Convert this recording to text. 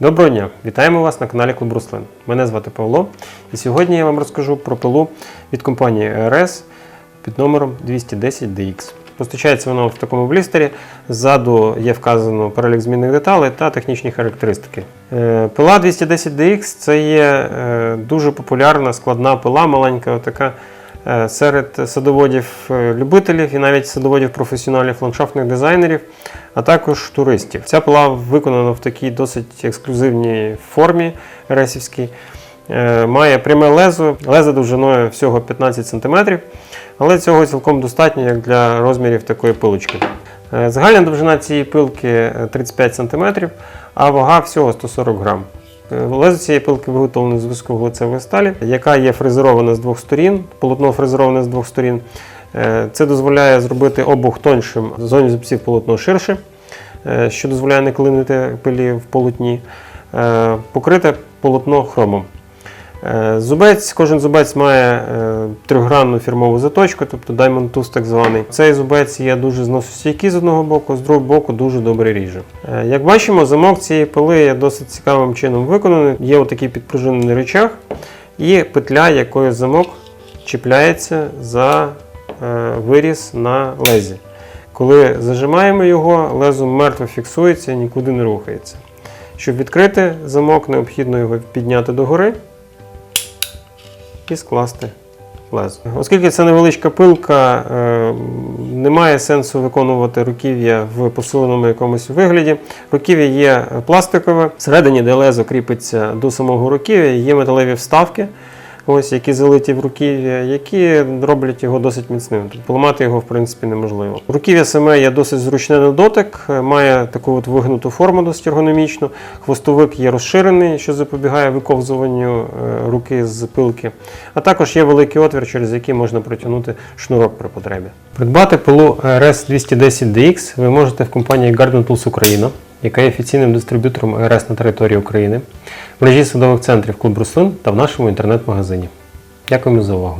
Доброго дня! Вітаємо вас на каналі Клуб Руслин. Мене звати Павло, і сьогодні я вам розкажу про пилу від компанії ERS під номером 210DX. Постачається воно в такому блістері. Ззаду є вказано перелік змінних деталей та технічні характеристики. Е, Пила 210DX це є е, дуже популярна складна пила, маленька така серед садоводів-любителів і навіть садоводів-професіоналів ландшафтних дизайнерів, а також туристів. Ця пила виконана в такій досить ексклюзивній формі ресівській. Е, Має пряме лезо, лезо довжиною всього 15 см, але цього цілком достатньо як для розмірів такої пилочки. Е, Загальна довжина цієї пилки е, 35 см, а вага всього 140 грам. Е, Лезо цієї пилки виготовлено з високоглицевої сталі, яка є фрезерована з двох сторін, полотно фрезероване з двох сторін. Е, Це дозволяє зробити обух тоншим, зоні зубців полотно ширше, е, що дозволяє не клинити пилі в полотні. Покрите полотно хромом. Е, Зубець, кожен зубець має е, трьохгранну фірмову заточку, тобто Diamond Tooth так званий. Цей зубець є дуже зносостійкий з одного боку, з другого боку дуже добре ріже. Е, Як бачимо, замок цієї пили є досить цікавим чином виконаний. Є отакий підпружинений речах і петля, якою замок чіпляється за виріз на лезі. Коли зажимаємо його, лезо мертво фіксується і нікуди не рухається. Щоб відкрити замок, необхідно його підняти догори і скласти лезо. Оскільки це невеличка пилка, е, немає сенсу виконувати руків'я в посиленому якомусь вигляді. Руків'я є пластикове, всередині, де лезо кріпиться до самого руків'я, є металеві вставки. Ось, які залиті в руків'я, які роблять його досить міцним. Тобто поламати його в принципі неможливо. Руків'я саме є досить зручне на дотик, е, має таку от вигнуту форму досить ергономічну. Хвостовик є розширений, що запобігає виковзуванню е, руки з пилки. А також є великий отвір, через який можна протягнути шнурок при потребі. Придбати пилу RS 210DX ви можете в компанії Garden Tools Україна, яка є офіційним дистриб'ютором РС на території України, в мережі садових центрів Клуб Руслин та в нашому інтернет-магазині. Дякуємо за увагу.